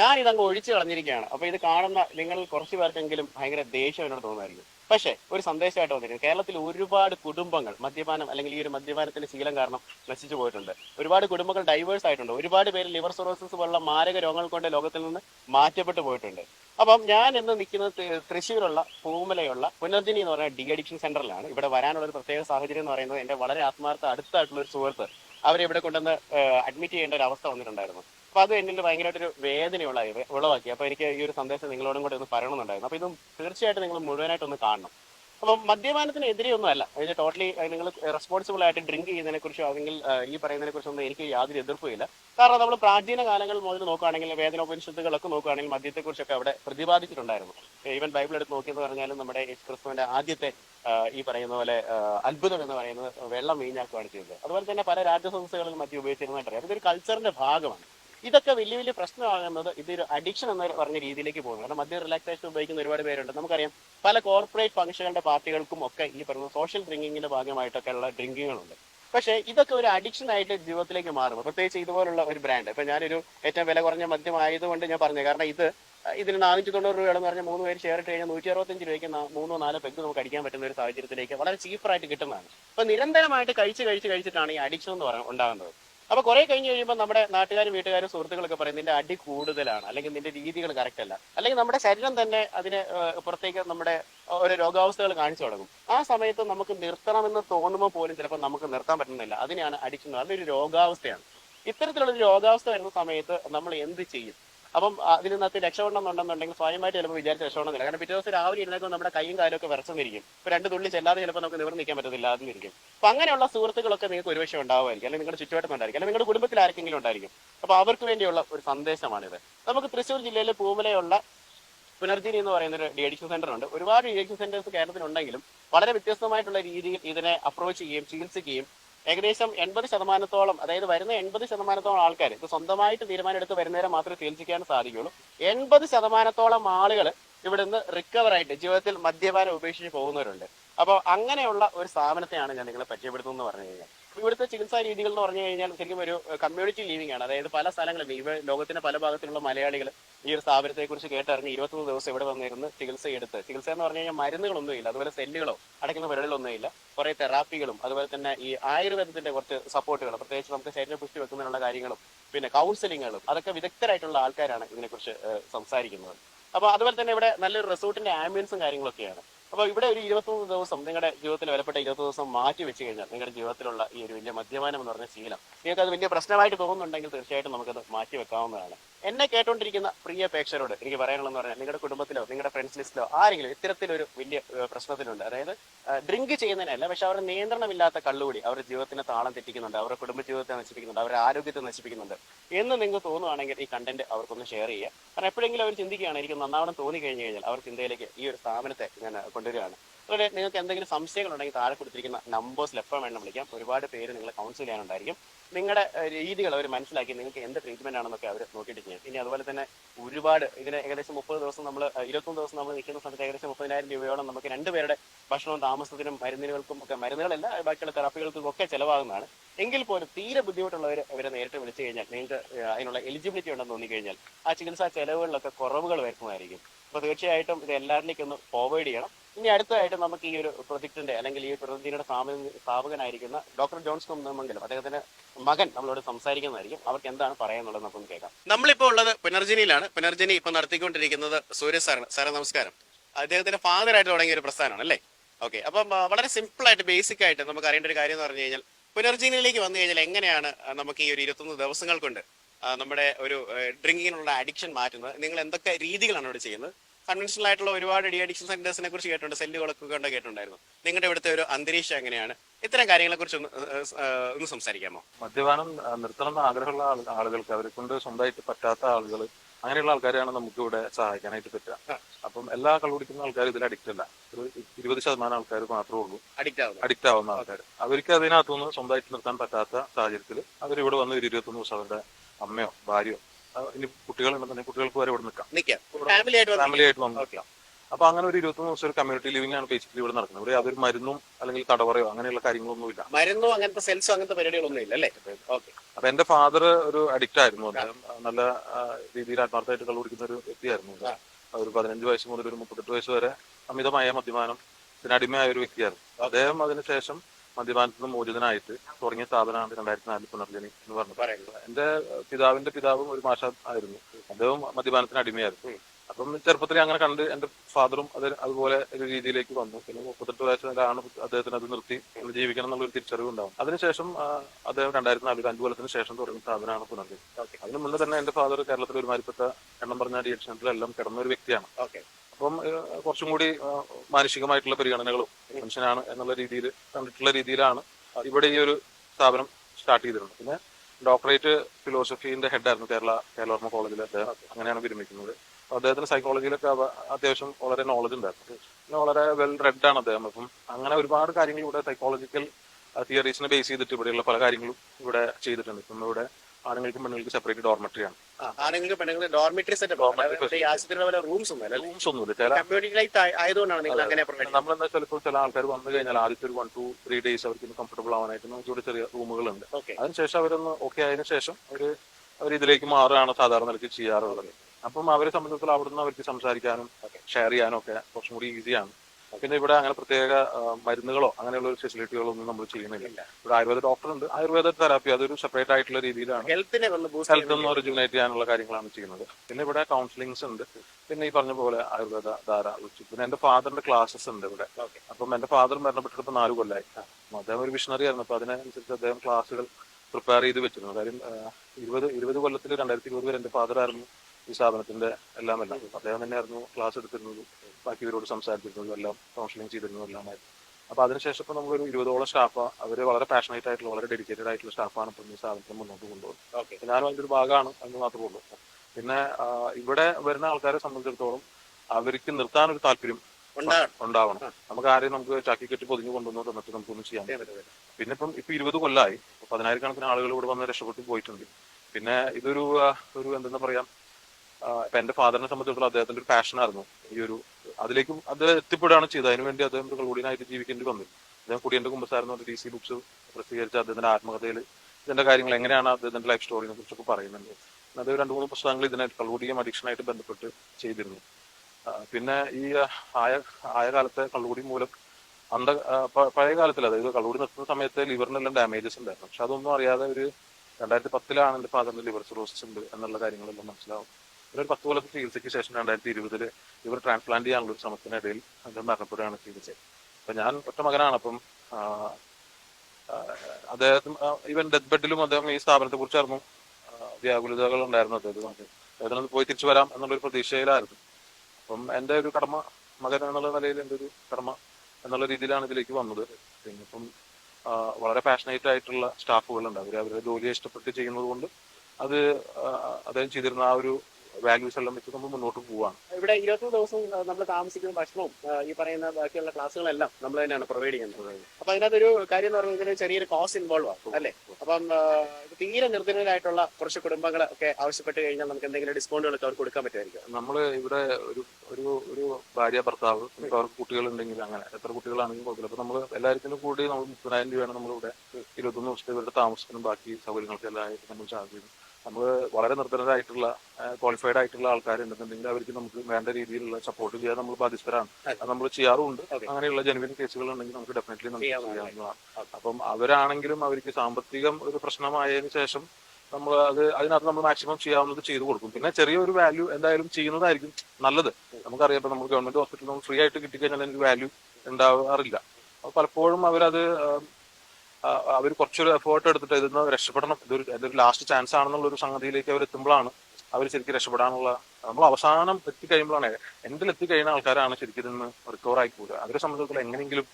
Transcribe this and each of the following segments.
ഞാൻ ഇതങ്ങ് ഒഴിച്ചു കളഞ്ഞിരിക്കുകയാണ്. അപ്പൊ ഇത് കാണുന്ന നിങ്ങൾ കുറച്ചു പേർക്കെങ്കിലും ഭയങ്കര ദേഷ്യം എന്നോട് തോന്നുമായിരിക്കും പക്ഷേ ഒരു സന്ദേശമായിട്ട് വന്നിരിക്കുന്നത് കേരളത്തിൽ ഒരുപാട് കുടുംബങ്ങൾ മദ്യപാനം അല്ലെങ്കിൽ ഈ ഒരു മദ്യപാനത്തിന്റെ ശീലം കാരണം നശിച്ചു പോയിട്ടുണ്ട്. ഒരുപാട് കുടുംബങ്ങൾ ഡൈവേഴ്സ് ആയിട്ടുണ്ട്. ഒരുപാട് പേര് ലിവർ സിറോസിസ് പോലുള്ള മാരക രോഗങ്ങൾ കൊണ്ട് ലോകത്തിൽ നിന്ന് മാറ്റപ്പെട്ടു പോയിട്ടുണ്ട്. അപ്പം ഞാൻ ഇന്ന് നിൽക്കുന്നത് തൃശ്ശൂരുള്ള പൂമലയുള്ള പുനർജനി എന്ന് പറയുന്ന ഡി അഡിക്ഷൻ സെന്ററിലാണ്. ഇവിടെ വരാനുള്ള ഒരു പ്രത്യേക സാഹചര്യം എന്ന് പറയുന്നത് എന്റെ വളരെ ആത്മാർത്ഥ അടുത്തായിട്ടുള്ള ഒരു സുഹൃത്ത് അവരെ ഇവിടെ കൊണ്ടുവന്ന് അഡ്മിറ്റ് ചെയ്യേണ്ട ഒരു അവസ്ഥ വന്നിട്ടുണ്ടായിരുന്നു. അപ്പൊ അത് എന്നിൽ ഭയങ്കരമായിട്ടൊരു വേദനയുള്ള ഉളവാക്കി. അപ്പൊ എനിക്ക് ഈ ഒരു സന്ദേശം നിങ്ങളോടും കൂടെ ഒന്ന് പറയണമെന്നുണ്ടായിരുന്നു. അപ്പൊ ഇതും തീർച്ചയായിട്ടും നിങ്ങൾ മുഴുവനായിട്ട് ഒന്ന് കാണണം. അപ്പം മദ്യപാനത്തിന് എതിരെ ഒന്നും അല്ല അതിന് ടോട്ടലി നിങ്ങൾ റെസ്പോൺസിബിൾ ആയിട്ട് ഡ്രിങ്ക് ചെയ്യുന്നതിനെ കുറിച്ചോ അല്ലെങ്കിൽ ഈ പറയുന്നതിനെ കുറിച്ചൊന്നും എനിക്ക് യാതൊരു എതിർപ്പുമില്ല. കാരണം നമ്മൾ പ്രാചീന കാലങ്ങൾ മുതൽ നോക്കുകയാണെങ്കിൽ വേദനോപനിഷത്തുകളൊക്കെ നോക്കുകയാണെങ്കിൽ മദ്യത്തെക്കുറിച്ചൊക്കെ അവിടെ പ്രതിപാദിച്ചിട്ടുണ്ടായിരുന്നു. ഈവൻ ബൈബിൾ എടുത്ത് നോക്കിയെന്ന് പറഞ്ഞാലും നമ്മുടെ ക്രിസ്തുവിന്റെ ആദ്യത്തെ ഈ പറയുന്ന പോലെ അത്ഭുതം എന്ന് പറയുന്നത് വെള്ളം വീഞ്ഞാക്കുകയാണ് ചെയ്തത്. അതുപോലെ തന്നെ പല രാജ്യസംസ്ഥകളിലും മദ്യം ഉപയോഗിച്ചിരുന്നതായിട്ടറിയാം ഇതൊരു കൾച്ചറിന്റെ ഭാഗമാണ്. ഇതൊക്കെ വലിയ വലിയ പ്രശ്നമാകുന്നത് ഇതൊരു അഡിക്ഷൻ എന്ന് പറഞ്ഞ രീതിയിലേക്ക് പോകുന്നു. കാരണം മദ്യം റിലാക്സേഷൻ ഉപയോഗിക്കുന്ന ഒരുപാട് പേരുണ്ട്. നമുക്കറിയാം പല കോർപ്പറേറ്റ് ഫംഗ്ഷനുകളുടെ പാർട്ടികൾക്കും ഒക്കെ ഈ പറയുന്ന സോഷ്യൽ ഡ്രിങ്കിങ്ങിന്റെ ഭാഗമായിട്ടൊക്കെ ഉള്ള ഡ്രിങ്കിങ്ങുകളുണ്ട് പക്ഷേ ഇതൊക്കെ ഒരു അഡിക്ഷൻ ആയിട്ട് ജീവിതത്തിലേക്ക് മാറും പ്രത്യേകിച്ച് ഇതുപോലുള്ള ഒരു ബ്രാൻഡ് ഇപ്പൊ ഞാനൊരു ഏറ്റവും വില കുറഞ്ഞ മദ്യം ആയതുകൊണ്ട് ഞാൻ പറഞ്ഞു കാരണം ഇത് ഇതിന് നാനൂറ്റി തൊണ്ണൂറ് രൂപയാണെന്ന് പറഞ്ഞാൽ മൂന്ന് പേര് ഷെയർ ഇട്ട് കഴിഞ്ഞാൽ നൂറ്റി അറുപത്തഞ്ച് രൂപയ്ക്ക് മൂന്നോ നാലോ പെഗ് നമുക്ക് അടിക്കാൻ പറ്റുന്ന ഒരു സാഹചര്യത്തിലേക്ക് വളരെ ചീപ്പറായിട്ട് കിട്ടുന്നതാണ്. അപ്പൊ നിരന്തരമായിട്ട് കഴിച്ച് കഴിച്ച് കഴിച്ചിട്ടാണ് ഈ അഡിക്ഷൻ എന്ന് പറയുന്നത് ഉണ്ടാകുന്നത്. അപ്പൊ കുറെ കഴിഞ്ഞ് കഴിയുമ്പോൾ നമ്മുടെ നാട്ടുകാരും വീട്ടുകാരും സുഹൃത്തുക്കളൊക്കെ പറയും നിന്റെ അടി കൂടുതലാണ് അല്ലെങ്കിൽ നിന്റെ രീതികൾ കറക്റ്റ് അല്ല. അല്ലെങ്കിൽ നമ്മുടെ ശരീരം തന്നെ അതിന് പുറത്തേക്ക് നമ്മുടെ ഓരോ രോഗാവസ്ഥകൾ കാണിച്ചു തുടങ്ങും. ആ സമയത്ത് നമുക്ക് നിർത്തണമെന്ന് തോന്നുമ്പോൾ പോലും ചിലപ്പോൾ നമുക്ക് നിർത്താൻ പറ്റുന്നില്ല. അതിനെയാണ് അഡിക്ഷൻ അതൊരു രോഗാവസ്ഥയാണ്. ഇത്തരത്തിലുള്ള രോഗാവസ്ഥ വരുന്ന സമയത്ത് നമ്മൾ എന്ത് ചെയ്യും? അപ്പം അതിൽ നിന്നകത്ത് രക്ഷപ്പെടണം എന്നുണ്ടെന്നുണ്ടെങ്കിൽ സ്വയമായിട്ട് ചിലപ്പോൾ വിചാരിച്ച് രക്ഷപ്പെടണമെന്നില്ല. കാരണം പിറ്റേ ദിവസം രാവിലെ ഇരുന്നേക്കും നമ്മുടെ കൈയും കാലൊക്കെ വിറച്ചെന്നിരിക്കും ഇപ്പൊ രണ്ട് തുള്ളി ചെല്ലാതെ ചിലപ്പോൾ നമുക്ക് നിവർന്ന് നിൽക്കാൻ പറ്റത്തില്ല അതിലിരിക്കും അപ്പൊ അങ്ങനെയുള്ള സുഹൃത്തുക്കളൊക്കെ നിങ്ങൾക്ക് ഒരുപക്ഷെ ഉണ്ടാവുമായിരിക്കും അല്ലെങ്കിൽ നിങ്ങളുടെ ചുറ്റുവട്ടത്തുണ്ടായിരിക്കും അല്ലെങ്കിൽ നിങ്ങളുടെ കുടുംബത്തിൽ ആർക്കെങ്കിലും ഉണ്ടായിരിക്കും. അപ്പൊ അവർക്ക് വേണ്ടിയുള്ള ഒരു സന്ദേശമാണിത്. നമുക്ക് തൃശ്ശൂർ ജില്ലയിലെ പൂമലയുള്ള പുനർജീനി എന്ന് പറയുന്ന ഒരു ഡി അഡിക്ഷൻ സെന്റർ ഉണ്ട് ഒരുപാട് ഡി അഡിക്ഷൻ സെന്റേഴ്സ് കേരളത്തിലുണ്ടെങ്കിലും വളരെ വ്യത്യസ്തമായിട്ടുള്ള രീതിയിൽ ഇതിനെ അപ്രോച്ച് ചെയ്യുകയും ചികിത്സിക്കുകയും ഏകദേശം എൺപത് ശതമാനത്തോളം അതായത് വരുന്ന എൺപത് ശതമാനത്തോളം ആൾക്കാർ ഇത് സ്വന്തമായിട്ട് തീരുമാനം എടുത്ത് വരുന്നവരെ മാത്രമേ ചികിത്സിക്കാൻ സാധിക്കുകയുള്ളൂ. എൺപത് ശതമാനത്തോളം ആളുകൾ ഇവിടുന്ന് റിക്കവർ ആയിട്ട് ജീവിതത്തിൽ മദ്യപാനം ഉപേക്ഷിച്ച് പോകുന്നവരുണ്ട്. അപ്പോൾ അങ്ങനെയുള്ള ഒരു സ്ഥാപനത്തെയാണ് ഞാൻ നിങ്ങളെ പരിചയപ്പെടുത്തുന്നത് എന്ന് പറഞ്ഞു കഴിഞ്ഞാൽ. ഇവിടുത്തെ ചികിത്സാ രീതികൾ എന്ന് പറഞ്ഞു കഴിഞ്ഞാൽ ശരിക്കും ഒരു കമ്മ്യൂണിറ്റി ലീവിംഗ് ആണ്. അതായത് പല സ്ഥലങ്ങളിൽ ഇവ ലോകത്തിന്റെ പല ഭാഗത്തുള്ള മലയാളികൾ ഈ ഒരു സ്ഥാപനത്തെ കുറിച്ച് കേട്ടറിഞ്ഞ് ഇരുപത്തൊന്ന് ദിവസം ഇവിടെ വന്നിരുന്ന് ചികിത്സ എടുത്ത് ചികിത്സ എന്ന് പറഞ്ഞു കഴിഞ്ഞാൽ മരുന്നുകളൊന്നുമില്ല അതുപോലെ സെല്ലുകളോ അടയ്ക്കുന്ന പരിപാടികളൊന്നുമില്ല കുറെ തെറാപ്പികളും അതുപോലെ തന്നെ ഈ ആയുർവേദത്തിന്റെ കുറച്ച് സപ്പോർട്ടുകൾ പ്രത്യേകിച്ച് നമുക്ക് ശരീരപുഷ്ടി വെക്കുന്നതിനുള്ള കാര്യങ്ങളും പിന്നെ കൗൺസിലിങ്ങുകളും അതൊക്കെ വിദഗ്ധരായിട്ടുള്ള ആൾക്കാരാണ് ഇതിനെക്കുറിച്ച് സംസാരിക്കുന്നത്. അപ്പൊ അതുപോലെ തന്നെ ഇവിടെ നല്ലൊരു റിസോർട്ടിന്റെ ആംബിയൻസും കാര്യങ്ങളൊക്കെയാണ്. അപ്പൊ ഇവിടെ ഒരു ഇരുപത്തൊന്ന് ദിവസം നിങ്ങളുടെ ജീവിതത്തിൽ വിലപ്പെട്ട ഇരുപത്തൊന്ന് ദിവസം മാറ്റി വെച്ച് കഴിഞ്ഞാൽ നിങ്ങളുടെ ജീവിതത്തിലുള്ള ഈ ഒരു വലിയ മദ്യപാനം എന്ന് പറഞ്ഞ ശീലം നിങ്ങൾക്ക് അത് വലിയ പ്രശ്നമായിട്ട് തോന്നുന്നുണ്ടെങ്കിൽ തീർച്ചയായിട്ടും നമുക്കത് മാറ്റി വെക്കാവുന്നതാണ്. എന്നെ കേട്ടോണ്ടിരിക്കുന്ന പ്രിയ പ്രേക്ഷകരോട് എനിക്ക് പറയാനുള്ളതെന്ന് പറഞ്ഞാൽ നിങ്ങളുടെ കുടുംബത്തിലോ നിങ്ങളുടെ ഫ്രണ്ട്സ് ലിസ്റ്റിലോ ആരെങ്കിലും ഇത്തരത്തിലൊരു വലിയ പ്രശ്നത്തിലുണ്ട്. അതായത് ഡ്രിങ്ക് ചെയ്യുന്നതിനല്ല പക്ഷെ അവരുടെ നിയന്ത്രണമില്ലാത്ത കള്ളുകൂടി അവരുടെ ജീവിതത്തിന് താളം തെറ്റിക്കുന്നുണ്ട് അവരുടെ കുടുംബ ജീവിതത്തെ നശിപ്പിക്കുന്നുണ്ട് അവരുടെ ആരോഗ്യത്തെ നശിപ്പിക്കുന്നുണ്ട് എന്ന് നിങ്ങൾക്ക് തോന്നുവാണെങ്കിൽ ഈ കണ്ടന്റ് അവർക്കൊന്ന് ഷെയർ ചെയ്യുക. കാരണം എപ്പോഴെങ്കിലും അവർ ചിന്തിക്കുകയാണ് എനിക്ക് നന്നാവണം തോന്നി കഴിഞ്ഞു കഴിഞ്ഞാൽ അവർ ചിന്തയിലേക്ക് ഈ ഒരു സ്ഥാപനത്തെ ഞാൻ കൊണ്ടുവരികയാണ്. അതുപോലെ നിങ്ങൾക്ക് എന്തെങ്കിലും സംശയങ്ങൾ ഉണ്ടെങ്കിൽ താഴെ കൊടുത്തിരിക്കുന്ന നമ്പേഴ്സിൽ എപ്പോൾ വേണം വിളിക്കാം. ഒരുപാട് പേര് നിങ്ങളെ കൗൺസിൽ ചെയ്യാനുണ്ടായിരിക്കും. നിങ്ങളുടെ രീതികൾ അവർ മനസ്സിലാക്കി നിങ്ങൾക്ക് എന്ത് ട്രീറ്റ്മെന്റ് ആണെന്നൊക്കെ അവർ നോക്കിയിട്ട് ചെയ്യും. ഇനി അതുപോലെ തന്നെ ഒരുപാട് ഇതിന് ഏകദേശം മുപ്പത് ദിവസം നമ്മൾ ഇരുപത്തൊന്ന് ദിവസം നമ്മൾ നിൽക്കുന്ന സമയത്ത് ഏകദേശം മുപ്പതിനായിരം രൂപയോളം നമുക്ക് രണ്ടുപേരുടെ ഭക്ഷണവും താമസത്തിനും മരുന്നുകൾക്കും ഒക്കെ മരുന്നുകളല്ല ബാക്കിയുള്ള തെറാപ്പികൾക്കും ഒക്കെ ചിലവാകുന്നതാണ്. എങ്കിൽ പോലും തീരെ ബുദ്ധിമുട്ടുള്ളവർ അവരെ നേരിട്ട് വിളിച്ചു കഴിഞ്ഞാൽ നിങ്ങൾക്ക് അതിനുള്ള എലിജിബിലിറ്റി ഉണ്ടെന്ന് തോന്നി കഴിഞ്ഞാൽ ആ ചികിത്സാ ചെലവുകളിലൊക്കെ കുറവുകൾ വരുന്നതായിരിക്കും അപ്പൊ തീർച്ചയായിട്ടും ഇത് എല്ലാവരിലേക്കും ഒന്ന് ഫോർവേഡ് ചെയ്യണം. ഇനി അടുത്തതായിട്ട് നമുക്ക് ഈ ഒരു പ്രൊജക്ടിന്റെ അല്ലെങ്കിൽ ഈ പ്രതിനിധിയുടെ സ്ഥാപകനായിരിക്കുന്ന ഡോക്ടർ ജോൺസ് കുന്നമംഗലം. അദ്ദേഹത്തിന്റെ മകൻ നമ്മളോട് സംസാരിക്കുന്നതായിരിക്കും. അവർക്ക് എന്താണ് പറയാനുള്ളത് നമുക്ക് കേൾക്കാം. നമ്മളിപ്പോൾ ഉള്ളത് പുനർജനിയിലാണ്. പുനർജനി ഇപ്പൊ നടത്തിക്കൊണ്ടിരിക്കുന്നത് സൂര്യ സാറാണ്. സാറേ നമസ്കാരം. അദ്ദേഹത്തിന്റെ ഫാദർ ആയിട്ട് തുടങ്ങിയ ഒരു പ്രസ്ഥാനമാണ് അല്ലേ? ഓക്കെ അപ്പം വളരെ സിമ്പിൾ ആയിട്ട് ബേസിക് ആയിട്ട് നമുക്ക് അറിയേണ്ട ഒരു കാര്യം എന്ന് പറഞ്ഞു കഴിഞ്ഞാൽ പുനർജീനിയിലേക്ക് വന്നു കഴിഞ്ഞാൽ എങ്ങനെയാണ് നമുക്ക് ഈ ഒരു ഇരുപത്തൊന്ന് ദിവസങ്ങൾ കൊണ്ട് നമ്മുടെ ഒരു ഡ്രിങ്കിങ്ങിനുള്ള അഡിക്ഷൻ മാറ്റുന്നത്? നിങ്ങൾ എന്തൊക്കെ രീതികളാണ് ഇവിടെ ചെയ്യുന്നത്? കൺവെൻഷണൽ ആയിട്ടുള്ള ഒരുപാട് ഡി അഡിക്ഷൻ സെന്റേഴ്സിനെ കുറിച്ച് കേട്ടിട്ടുണ്ട് സെല്ലുകളൊക്കെ കൊണ്ട് കേട്ടിട്ടുണ്ടായിരുന്നു. നിങ്ങളുടെ ഇവിടുത്തെ ഒരു അന്തരീക്ഷം എങ്ങനെയാണ്? ഇത്തരം കാര്യങ്ങളെ കുറിച്ച് ഒന്ന് സംസാരിക്കാമോ? മദ്യപാനം നിർത്തണം എന്ന് ആഗ്രഹമുള്ള ആളുകൾക്ക് അവരെ കൊണ്ട് സ്വന്തമായിട്ട് പറ്റാത്ത ആളുകൾ അങ്ങനെയുള്ള ആൾക്കാരെയാണ് നമുക്ക് ഇവിടെ സഹായിക്കാനായിട്ട് പറ്റുക. അപ്പം എല്ലാ കള്ളുപിടിക്കുന്ന ആൾക്കാരും ഇതിൽ അഡിക്റ്റ് അല്ല. ഒരു ഇരുപത് ശതമാനം ആൾക്കാർ മാത്രമേ ഉള്ളൂ. അഡിക്റ്റ് ആവുന്ന. ആൾക്കാർ അവർക്ക് അതിനകത്തുനിന്ന് സ്വന്തമായിട്ട് നിർത്താൻ പറ്റാത്ത സാഹചര്യത്തിൽ അവർ ഇവിടെ വന്ന് ഒരു ഇരുപത്തൊന്ന് ദിവസം അവരുടെ അമ്മയോ ഭാര്യയോ ഇനി കുട്ടികളുണ്ടെന്നുണ്ടെങ്കിൽ കുട്ടികൾക്ക് വരെ ഇവിടെ നിൽക്കാം. നിൽക്കാം. ഫാമിലി ആയിട്ട് അപ്പൊ അങ്ങനെ ഒരു ഇരുപത്തൊന്ന് ദിവസം ഒരു കമ്മ്യൂണിറ്റി ലിവിംഗ് ആണ് ബേസിക്കലി ഇവിടെ നടക്കുന്നത്. ഇവിടെ അതൊരു മരുന്നും അല്ലെങ്കിൽ തടവറയോ അങ്ങനെയുള്ള കാര്യങ്ങളൊന്നും ഇല്ല. മരുന്നോ അങ്ങനത്തെ സെൽസോ അങ്ങനത്തെ പരിപാടികളൊന്നും ഇല്ല അല്ലേ? ഓക്കെ അപ്പൊ എന്റെ ഫാദർ ഒരു അഡിക്റ്റ് ആയിരുന്നു. അദ്ദേഹം നല്ല രീതിയിൽ ആത്മാർത്ഥമായിട്ട് കള്ളു കുടിക്കുന്ന ഒരു വ്യക്തിയായിരുന്നു. ഒരു പതിനഞ്ച് വയസ്സ് മുതൽ ഒരു മുപ്പത്തെട്ട് വയസ്സ് വരെ അമിതമായ മദ്യപാനം പിന്നെ അടിമയായ ഒരു വ്യക്തിയായിരുന്നു. അദ്ദേഹം അതിനുശേഷം മദ്യപാനത്തിൽ നിന്ന് മോചിതനായിട്ട് തുടങ്ങിയ സ്ഥാപനമാണ് രണ്ടായിരത്തി നാലിൽ പുനർജനി എന്ന് പറഞ്ഞത്. എന്റെ പിതാവിന്റെ പിതാവും ഒരു മാഷ ആയിരുന്നു. അദ്ദേഹം മദ്യപാനത്തിന് അടിമയായിരുന്നു. അപ്പം ചെറുപ്പത്തിൽ അങ്ങനെ കണ്ട് എന്റെ ഫാദറും അത് അതുപോലെ ഒരു രീതിയിലേക്ക് വന്നു. പിന്നെ മുപ്പത്തെട്ട് വയസ്സിലാണ് അദ്ദേഹത്തിന് അത് നിർത്തി ജീവിക്കണം എന്നുള്ള ഒരു തിരിച്ചറിവ് ഉണ്ടാവും അതിനുശേഷം അദ്ദേഹം രണ്ടായിരത്തി നാല് അഞ്ചു കൊല്ലത്തിന് ശേഷം തുടങ്ങിയ സ്ഥാപനമാണ് പുനർജി. അതിന് മുന്നേ തന്നെ എന്റെ ഫാദർ കേരളത്തിൽ ഒരു മാരിപ്പെട്ട എണ്ണം പറഞ്ഞ ഡിയക്ഷനത്തിലെല്ലാം കിടന്ന ഒരു വ്യക്തിയാണ്. അപ്പം കുറച്ചും കൂടി മാനുഷികമായിട്ടുള്ള പരിഗണനകളും മനുഷ്യനാണ് എന്നുള്ള രീതിയിൽ കണ്ടിട്ടുള്ള രീതിയിലാണ് ഇവിടെ ഈ ഒരു സ്ഥാപനം സ്റ്റാർട്ട് ചെയ്തിരുന്നത്. പിന്നെ ഡോക്ടറേറ്റ് ഫിലോസഫിന്റെ ഹെഡായിരുന്നു കേരള കേരളവർമ്മ കോളേജിലെ അദ്ദേഹം. അങ്ങനെയാണ് വിരമിക്കുന്നത്. അദ്ദേഹത്തിന് സൈക്കോളജിയിലൊക്കെ അത്യാവശ്യം വളരെ നോളജ് ഉണ്ടായിരുന്നു. പിന്നെ വളരെ വെൽ റെഡ് ആണ് അദ്ദേഹം. അപ്പം അങ്ങനെ ഒരുപാട് കാര്യങ്ങൾ ഇവിടെ സൈക്കോളജിക്കൽ തിയറീസിനെ ബേസ് ചെയ്തിട്ട് ഇവിടെയുള്ള പല കാര്യങ്ങളും ഇവിടെ ചെയ്തിട്ടുണ്ട്. ഇപ്പം ഇവിടെ ആണുങ്ങൾക്കും പെണ്ണുങ്ങൾക്കും സെപ്പറേറ്റ് ഡോർമെറ്ററി ആണ്. റൂംസ് ഒന്നും റൂംസ് ഒന്നുമില്ല. ചില കമ്മ്യൂണിറ്റി ലൈഫ് ആയതുകൊണ്ടാണ് നിങ്ങൾ അങ്ങനെ നമ്മളെന്താ ചിലപ്പോൾ ചില ആൾക്കാർ വന്നു കഴിഞ്ഞാൽ ആദ്യത്തെ ഒരു വൺ ടു ത്രീ ഡേയ്സ് അവർക്ക് കംഫർട്ടബിൾ ആവാനായിട്ട് നമുക്ക് ഇവിടെ ചെറിയ റൂമുകളുണ്ട്. അതിനുശേഷം അവരൊന്ന് ഓക്കെ ആയതിനു ശേഷം അവർ അവർ ഇതിലേക്ക് മാറുകയാണ് സാധാരണ നിലയ്ക്ക് ചെയ്യാറുള്ളത്. അപ്പം അവരെ സംബന്ധിച്ചിടത്തോളം അവിടുന്ന് അവർക്ക് സംസാരിക്കാനും ഷെയർ ചെയ്യാനും ഒക്കെ കുറച്ചും കൂടി ഈസിയാണ് പിന്നെ ഇവിടെ അങ്ങനെ പ്രത്യേക മരുന്നുകളോ അങ്ങനെയുള്ള ഒരു ഫെസിലിറ്റികളോ ഒന്നും നമ്മൾ ചെയ്യുന്നില്ല. ഇവിടെ ആയുർവേദ ഡോക്ടർ ഉണ്ട്. ആയുർവേദ തെറാപ്പി അതൊരു സെപ്പറേറ്റ് ആയിട്ടുള്ള രീതിയിലാണ്. ഹെൽത്തിനെ ഹെൽത്ത് ഒന്ന് റിജുനേറ്റ് ചെയ്യാനുള്ള കാര്യങ്ങളാണ് ചെയ്യുന്നത്. പിന്നെ ഇവിടെ കൗൺസിലിംഗ്സ് ഉണ്ട്. പിന്നെ ഈ പറഞ്ഞ പോലെ ആയുർവേദ ധാര ഉച്ച പിന്നെ എന്റെ ഫാദറിന്റെ ക്ലാസ്സസ് ഉണ്ട് ഇവിടെ. അപ്പം എന്റെ ഫാദർ മരണപ്പെട്ടിട്ട് ഇപ്പൊ നാല് കൊല്ലായി. അദ്ദേഹം ഒരു മിഷണറി ആയിരുന്നു. അപ്പൊ അതിനനുസരിച്ച് അദ്ദേഹം ക്ലാസ്സുകൾ പ്രിപ്പയർ ചെയ്ത് വെച്ചിരുന്നു. കാര്യം ഇരുപത് ഇരുപത് കൊല്ലത്തിൽ രണ്ടായിരത്തി ഇരുപത് വരെ എന്റെ ഫാദർ ആയിരുന്നു. ഈ സ്ഥാപനത്തിന്റെ എല്ലാം എല്ലാം അദ്ദേഹം തന്നെയായിരുന്നു ക്ലാസ് എടുത്തിരുന്നതും ബാക്കി ഇവരോട് സംസാരിച്ചിരുന്നതും എല്ലാം കൗൺസിലിംഗ് ചെയ്തിരുന്നതും എല്ലാമായിരുന്നു അപ്പൊ അതിനുശേഷം ഇപ്പൊ നമ്മളൊരു ഇരുപതോളം സ്റ്റാഫ് അവർ വളരെ പാഷനേറ്റ് ആയിട്ടുള്ള വളരെ ഡെഡിക്കേറ്റഡ് ആയിട്ടുള്ള സ്റ്റാഫാണ് ഇപ്പം ഈ സ്ഥാപനത്തിന് മുന്നോട്ട് കൊണ്ടുപോകുന്നത്. ഞാനും അതിന്റെ ഒരു ഭാഗമാണ് എന്ന് മാത്രമേ ഉള്ളൂ. പിന്നെ ഇവിടെ വരുന്ന ആൾക്കാരെ സംബന്ധിച്ചിടത്തോളം അവർക്ക് നിർത്താൻ ഒരു താല്പര്യം ഉണ്ടാവണം. നമുക്ക് ആരെയും നമുക്ക് ചാക്കി കെട്ടി പൊതിഞ്ഞു കൊണ്ടുവന്നു തന്നിട്ട് നമുക്കൊന്നും ചെയ്യാൻ പറ്റില്ല. പിന്നെ ഇപ്പം ഇപ്പൊ ഇരുപത് കൊല്ലമായി പതിനായിരക്കണക്കിന് ആളുകൾ ഇവിടെ വന്ന് രക്ഷപ്പെട്ടു പോയിട്ടുണ്ട്. പിന്നെ ഇതൊരു ഒരു എന്തെന്ന് പറയാം ഇപ്പൊ എന്റെ ഫാദറിനെ സംബന്ധിച്ചിടത്തോളം അദ്ദേഹത്തിന്റെ ഒരു പാഷനായിരുന്നു ഈ ഒരു അതിലേക്ക് അത് എത്തിപ്പെടുകയാണ് ചെയ്തത്. അതിനുവേണ്ടി അദ്ദേഹം ഒരു കുടിയനായിട്ട് ജീവിക്കേണ്ടി വന്നു. അദ്ദേഹം കുടിയന്റെ കുമ്പസായിരുന്നു ഡി സി ബുക്സ് പ്രസിദ്ധീകരിച്ച അദ്ദേഹത്തിന്റെ ആത്മകഥയിൽ ഇതിന്റെ കാര്യങ്ങൾ എങ്ങനെയാണ് അദ്ദേഹത്തിന്റെ ലൈഫ് സ്റ്റോറിനെ കുറിച്ചൊക്കെ പറയുന്നുണ്ട് അദ്ദേഹം രണ്ട് മൂന്ന് പുസ്തകങ്ങൾ ഇതിനെ കള്ളുകുടിയും അഡിക്ഷനായിട്ട് ബന്ധപ്പെട്ട് ചെയ്തിരുന്നു. പിന്നെ ഈ ആയ ആയ കാലത്തെ കള്ളുകുടി മൂലം അന്ത പഴയ കാലത്തിൽ അതായത് കള്ളുകൂടി നിർത്തുന്ന സമയത്ത് ലിവറിനെല്ലാം ഡാമേജസ് ഉണ്ടായിരുന്നു. പക്ഷെ അതൊന്നും അറിയാതെ ഒരു രണ്ടായിരത്തി പത്തിലാണ് എന്റെ ഫാദറിന്റെ ലിവർ സിറോസിസ് ഉണ്ട് എന്നുള്ള കാര്യങ്ങളെല്ലാം മനസ്സിലാവും. ഒരു പത്ത് കൊല്ലത്തെ ചികിത്സയ്ക്ക് ശേഷം രണ്ടായിരത്തി ഇരുപതിൽ ഇവർ ട്രാൻസ്പ്ലാന്റ് ചെയ്യാനുള്ള ഒരു ശ്രമത്തിനിടയിൽ അദ്ദേഹം മരണപ്പെടുകയാണ് ചികിത്സ അപ്പൊ ഞാൻ ഒറ്റ മകനാണ്. അപ്പം അദ്ദേഹത്തിന് ഈവൻ ഡെത്ത് ബെഡിലും അദ്ദേഹം ഈ സ്ഥാപനത്തെ കുറിച്ചായിരുന്നു വ്യാകുലതകൾ ഉണ്ടായിരുന്നു അദ്ദേഹത്തിന് അദ്ദേഹത്തിന് പോയി തിരിച്ചു വരാം എന്നുള്ളൊരു പ്രതീക്ഷയിലായിരുന്നു. അപ്പം എന്റെ ഒരു കടമ മകൻ എന്നുള്ള നിലയിൽ എന്റെ ഒരു കടമ എന്നുള്ള രീതിയിലാണ് ഇതിലേക്ക് വന്നത്. പിന്നെ ഇപ്പം വളരെ പാഷനേറ്റ് ആയിട്ടുള്ള സ്റ്റാഫുകളുണ്ട്. അവർ അവരുടെ ജോലിയെ ഇഷ്ടപ്പെട്ട് ചെയ്യുന്നത് കൊണ്ട് അത് അദ്ദേഹം ചെയ്തിരുന്ന ആ ഒരു വാല്യൂസ് എല്ലാം വെച്ച് നമ്മൾ മുന്നോട്ട് പോവാണ്. ഇവിടെ ഇരുപത്തൊന്ന് ദിവസം നമ്മൾ താമസിക്കുന്ന ഭക്ഷണവും ഈ പറയുന്ന ബാക്കിയുള്ള ക്ലാസ്സുകളെല്ലാം നമ്മൾ തന്നെയാണ് പ്രൊവൈഡ് ചെയ്യുന്നത്. അപ്പൊ അതിനകത്തൊരു കാര്യം എന്ന് പറഞ്ഞാൽ ചെറിയൊരു കോസ്റ്റ് ഇൻവോൾവ് ആകും അല്ലേ? അപ്പം തീരെ നിർധനരായിട്ടുള്ള കുറച്ച് കുടുംബങ്ങൾ ഒക്കെ ആവശ്യപ്പെട്ട് കഴിഞ്ഞാൽ നമുക്ക് എന്തെങ്കിലും ഡിസ്കൗണ്ടുകളൊക്കെ അവർക്ക് കൊടുക്കാൻ പറ്റുമായിരിക്കും. നമ്മൾ ഇവിടെ ഒരു ഒരു ഒരു ഭാര്യ ഭർത്താവ് അവർക്ക് കുട്ടികളുണ്ടെങ്കിൽ അങ്ങനെ എത്ര കുട്ടികളാണെങ്കിലും കുഴപ്പമില്ല. അപ്പൊ നമ്മൾ എല്ലാവർക്കും കൂടി നമ്മൾ മുപ്പതിനായിരം രൂപയാണ് നമ്മളിവിടെ ഇരുപത്തൊന്ന് വർഷത്തെ ഇവരുടെ താമസത്തിനും ബാക്കി സൗകര്യങ്ങൾക്കും എല്ലാം നമ്മൾ ചാർജ് ചെയ്യും നമ്മൾ വളരെ നിർധനരായിട്ടുള്ള ക്വാളിഫൈഡ് ആയിട്ടുള്ള ആൾക്കാരുണ്ടെന്നുണ്ടെങ്കിൽ അവർക്ക് നമുക്ക് വേണ്ട രീതിയിലുള്ള സപ്പോർട്ട് ചെയ്യാൻ നമ്മൾ ബാധ്യസ്ഥരാണ്. അത്. നമ്മൾ ചെയ്യാറുമുണ്ട് Okay. അങ്ങനെയുള്ള ജനുവിൻ കേസുകൾ ഉണ്ടെങ്കിൽ നമുക്ക് ഡെഫിനറ്റ്ലി നമുക്ക്. ചെയ്യാവുന്നതാണ്. അപ്പം അവരാണെങ്കിലും അവർക്ക് സാമ്പത്തികം ഒരു പ്രശ്നമായതിനു ശേഷം നമ്മൾ അത് അതിനകത്ത് നമ്മൾ മാക്സിമം ചെയ്യാവുന്നത് ചെയ്തു കൊടുക്കും. പിന്നെ ചെറിയൊരു വാല്യൂ എന്തായാലും ചെയ്യുന്നതായിരിക്കും നല്ലത്. നമുക്കറിയാം ഇപ്പൊ നമ്മൾ ഗവൺമെന്റ് ഹോസ്പിറ്റലിൽ നമ്മൾ ഫ്രീ ആയിട്ട് കിട്ടിക്കഴിഞ്ഞാൽ അതിന് വാല്യൂ ഉണ്ടാവാറില്ല. അപ്പൊ പലപ്പോഴും അവരത് അവർ കുറച്ചൊരു എഫേർട്ട് എടുത്തിട്ട് ഇതിന്ന് രക്ഷപ്പെടണം. ഇതൊരു ഇതൊരു ലാസ്റ്റ് ചാൻസ് ആണെന്നുള്ള ഒരു സംഗതിയിലേക്ക് അവർ എത്തുമ്പോഴാണ് അവർ ശരിക്കും രക്ഷപ്പെടാനുള്ള നമ്മൾ അവസാനം എത്തിക്കഴിയുമ്പോഴാണ് എൻഡിൽ എത്തിക്കഴിയുന്ന ആൾക്കാരാണ് ശരിക്കും ഇതിന്ന് റിക്കവർ ആയിക്കൂടുക അവരെ സംബന്ധിച്ചിടത്തോളം എങ്ങനെയെങ്കിലും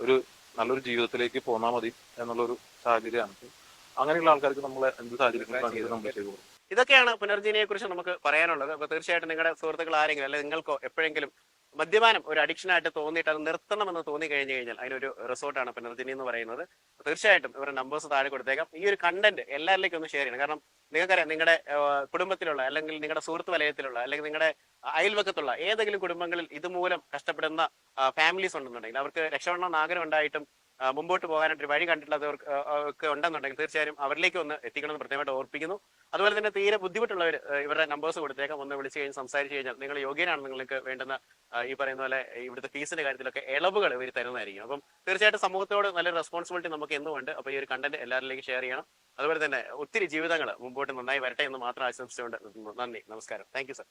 ഒരു നല്ലൊരു ജീവിതത്തിലേക്ക് പോന്നാൽ മതി എന്നുള്ളൊരു സാഹചര്യമാണ്. അങ്ങനെയുള്ള ആൾക്കാർക്ക് നമ്മൾ എന്ത് സാഹചര്യങ്ങളും നമ്മൾ ചെയ്തു കൊടുക്കും. ഇതൊക്കെയാണ് പുനർജീനയെ കുറിച്ച് നമുക്ക് പറയാനുള്ളത്. അപ്പൊ തീർച്ചയായിട്ടും നിങ്ങളുടെ സുഹൃത്തുക്കൾ ആരെങ്കിലും അല്ലെങ്കിൽ നിങ്ങൾക്കോ എപ്പോഴെങ്കിലും മദ്യപാനം ഒരു അഡിക്ഷൻ ആയിട്ട് തോന്നിയിട്ട് അത് നിർത്തണമെന്ന് തോന്നി കഴിഞ്ഞു കഴിഞ്ഞാൽ അതിനൊരു റിസോർട്ടാണ് പുനർജനി എന്ന് പറയുന്നത്. തീർച്ചയായിട്ടും ഇവരുടെ നമ്പേഴ്സ് താഴെ കൊടുത്തേക്കാം. ഈ ഒരു കണ്ടന്റ് എല്ലാവരിലേക്കും ഒന്ന് ഷെയർ ചെയ്യണം. കാരണം നിങ്ങൾക്കറിയാം നിങ്ങളുടെ കുടുംബത്തിലുള്ള അല്ലെങ്കിൽ നിങ്ങളുടെ സുഹൃത്ത് വലയത്തിലുള്ള അല്ലെങ്കിൽ നിങ്ങളുടെ അയൽവക്കത്തുള്ള ഏതെങ്കിലും കുടുംബങ്ങളിൽ ഇതുമൂലം കഷ്ടപ്പെടുന്ന ഫാമിലീസ് ഉണ്ടെന്നുണ്ടെങ്കിൽ അവർക്ക് രക്ഷപ്പെടണമെന്ന് ആഗ്രഹം ഉണ്ടായിട്ടും മുമ്പോട്ട് പോകാനായിട്ട് ഒരു വഴി കണ്ടിട്ടുള്ളവർക്ക് ഒക്കെ ഉണ്ടെന്നുണ്ടെങ്കിൽ തീർച്ചയായും അവരിലേക്ക് ഒന്ന് എത്തിക്കണമെന്ന് പ്രത്യേകമായിട്ട് ഓർപ്പിക്കുന്നു. അതുപോലെ തന്നെ തീരെ ബുദ്ധിമുട്ടുള്ളവർ ഇവരുടെ നമ്പേഴ്സ് കൊടുത്തേക്കാം. ഒന്ന് വിളിച്ചു കഴിഞ്ഞ് സംസാരിച്ചു കഴിഞ്ഞാൽ നിങ്ങൾ യോഗ്യനാണ് നിങ്ങൾക്ക് വേണ്ടുന്ന ഈ പറയുന്ന പോലെ ഇവിടുത്തെ ഫീസിന്റെ കാര്യത്തിലൊക്കെ ഇളവുകൾ ഇവർ തരുന്നതായിരിക്കും. അപ്പം തീർച്ചയായിട്ടും സമൂഹത്തോട് നല്ലൊരു റെസ്പോൺസിബിലിറ്റി നമുക്ക് എന്നുമുണ്ട് അപ്പോൾ ഈ ഒരു കണ്ടന്റ് എല്ലാവരിലേക്ക് ഷെയർ ചെയ്യണം. അതുപോലെ തന്നെ ഒത്തിരി ജീവിതങ്ങൾ മുമ്പോട്ട് നന്നായി വരട്ടെ എന്ന് മാത്രം ആശംസിച്ചുകൊണ്ട്. നന്ദി നമസ്കാരം. Thank sir